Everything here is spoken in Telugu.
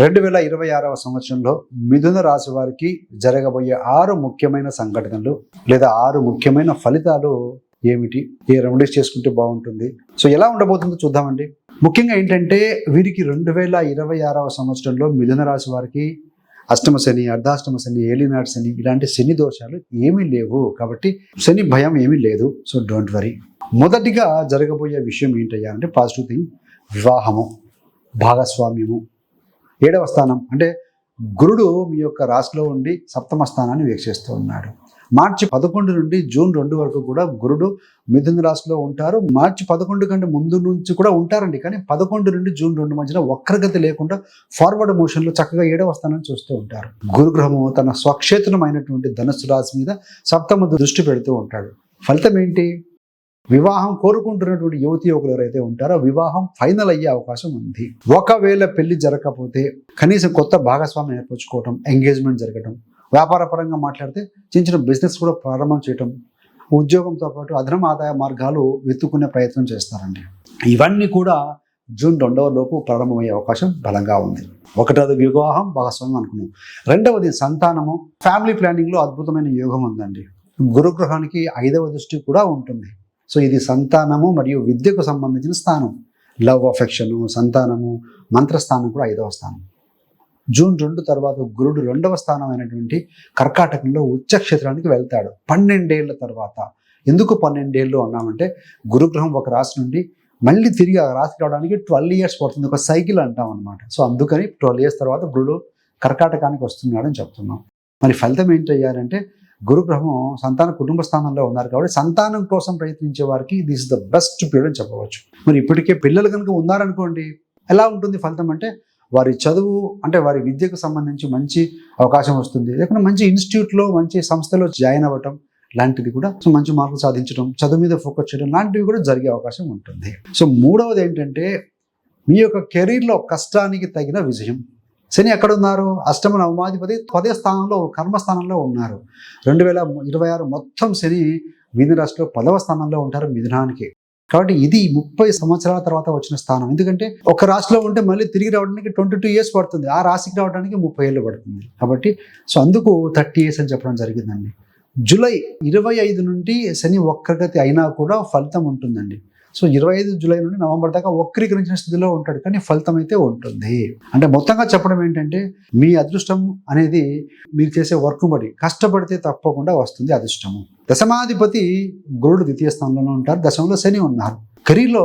రెండు వేల ఇరవై ఆరవ సంవత్సరంలో మిథున రాశి వారికి జరగబోయే ఆరు ముఖ్యమైన సంఘటనలు లేదా ఆరు ముఖ్యమైన ఫలితాలు ఏమిటి? ఏ రెమెడీస్ చేసుకుంటే బాగుంటుంది. సో ఎలా ఉండబోతుందో చూద్దామండి. ముఖ్యంగా ఏంటంటే వీరికి రెండు వేల ఇరవై ఆరవ సంవత్సరంలో మిథున రాశి వారికి అష్టమ శని అర్ధాష్టమ శని ఏలినాడు శని ఇలాంటి శని దోషాలు ఏమీ లేవు కాబట్టి శని భయం ఏమీ లేదు. So don't worry. మొదటిగా జరగబోయే విషయం ఏంటయ్యా అంటే పాజిటివ్ థింగ్ వివాహము భాగస్వామ్యము. ఏడవ స్థానం. అంటే గురుడు మీ యొక్క రాశిలో ఉండి సప్తమ స్థానాన్ని వీక్షిస్తూ ఉన్నాడు. మార్చి పదకొండు నుండి జూన్ రెండు వరకు కూడా గురుడు మిథున రాశిలో ఉంటారు. మార్చి పదకొండు కంటే ముందు నుంచి కూడా ఉంటారండి. కానీ పదకొండు నుండి జూన్ రెండు మధ్యన వక్రగతి లేకుండా ఫార్వర్డ్ మోషన్లో చక్కగా ఏడవ స్థానాన్ని చూస్తూ ఉంటారు. గురుగ్రహము తన స్వక్షేత్రమైనటువంటి ధనుసు రాశి మీద సప్తమ దృష్టి పెడుతూ ఉంటాడు. ఫలితం ఏంటి? వివాహం కోరుకుంటున్నటువంటి యువతి యువకులు ఎవరైతే ఉంటారో వివాహం ఫైనల్ అయ్యే అవకాశం ఉంది. ఒకవేళ పెళ్ళి జరగకపోతే కనీసం కొత్త భాగస్వామ్యం ఏర్పరచుకోవటం ఎంగేజ్మెంట్ జరగటం వ్యాపార పరంగా మాట్లాడితే చిన్న చిన్న బిజినెస్ కూడా ప్రారంభం చేయటం ఉద్యోగంతో పాటు అదనం ఆదాయ మార్గాలు వెతుక్కునే ప్రయత్నం చేస్తారండి. ఇవన్నీ కూడా జూన్ రెండవ లోపు ప్రారంభమయ్యే అవకాశం బలంగా ఉంది. ఒకటోది వివాహం భాగస్వామ్యం అనుకున్నాం. రెండవది సంతానము. ఫ్యామిలీ ప్లానింగ్లో అద్భుతమైన యోగం ఉందండి. గురుగ్రహానికి ఐదవ దృష్టి కూడా ఉంటుంది. సో ఇది సంతానము మరియు విద్యకు సంబంధించిన స్థానం. లవ్ అఫెక్షను సంతానము మంత్రస్థానం కూడా ఐదవ స్థానం. జూన్ రెండు తర్వాత గురుడు రెండవ స్థానం అయినటువంటి కర్కాటకంలో ఉచ్చక్షేత్రానికి వెళ్తాడు. పన్నెండేళ్ళ తర్వాత. ఎందుకు పన్నెండేళ్ళు అన్నామంటే గురుగ్రహం ఒక రాశి నుండి మళ్ళీ తిరిగి ఆ రాశి రావడానికి ట్వెల్వ్ ఇయర్స్ పడుతుంది. ఒక సైకిల్ అంటాం అనమాట సో అందుకని ట్వెల్వ్ ఇయర్స్ తర్వాత గురుడు కర్కాటకానికి వస్తున్నాడని చెప్తున్నాం. మరి ఫలితం ఏంటయ్యారంటే గురుగ్రహం సంతాన కుటుంబ స్థానంలో ఉన్నారు కాబట్టి సంతానం కోసం ప్రయత్నించే వారికి this is the best period అని చెప్పవచ్చు. మరి ఇప్పటికే పిల్లలు కనుక ఉన్నారనుకోండి ఎలా ఉంటుంది ఫలితం అంటే వారి చదువు అంటే వారి విద్యకు సంబంధించి మంచి అవకాశం వస్తుంది. లేకుంటే మంచి ఇన్స్టిట్యూట్లో మంచి సంస్థలో జాయిన్ అవ్వటం లాంటిది కూడా సో మంచి మార్కులు సాధించడం చదువు మీద ఫోకస్ చేయడం లాంటివి కూడా జరిగే అవకాశం ఉంటుంది. సో మూడవది ఏంటంటే మీ యొక్క కెరీర్లో కష్టానికి తగిన విజయం. శని ఎక్కడ ఉన్నారు అష్టమ నవమాధిపతి పదే స్థానంలో కర్మస్థానంలో ఉన్నారు. రెండు వేల ఇరవై ఆరు మొత్తం శని మిథున రాశిలో పదవ స్థానంలో ఉంటారు మిథునానికి. కాబట్టి ఇది ముప్పై సంవత్సరాల తర్వాత వచ్చిన స్థానం. ఎందుకంటే ఒక రాశిలో ఉంటే మళ్ళీ తిరిగి రావడానికి ట్వంటీ టూ ఇయర్స్ పడుతుంది. ఆ రాశికి రావడానికి ముప్పై ఏళ్ళు పడుతుంది. కాబట్టి సో అందుకు థర్టీ ఇయర్స్ అని చెప్పడం జరిగిందండి. జూలై ఇరవై ఐదు నుండి శని వక్రగతి అయినా కూడా ఫలితం ఉంటుందండి. సో ఇరవై ఐదు జూలై నుండి నవంబర్ దాకా వక్రీకరించిన స్థితిలో ఉంటాడు. కానీ ఫలితం అయితే ఉంటుంది. అంటే మొత్తంగా చెప్పడం ఏంటంటే మీ అదృష్టం అనేది మీరు చేసే వర్క్ బట్టి కష్టపడితే తప్పకుండా వస్తుంది అదృష్టము. దశమాధిపతి గురుడు ద్వితీయ స్థానంలో ఉంటారు. దశంలో శని ఉన్నారు. కెరీర్లో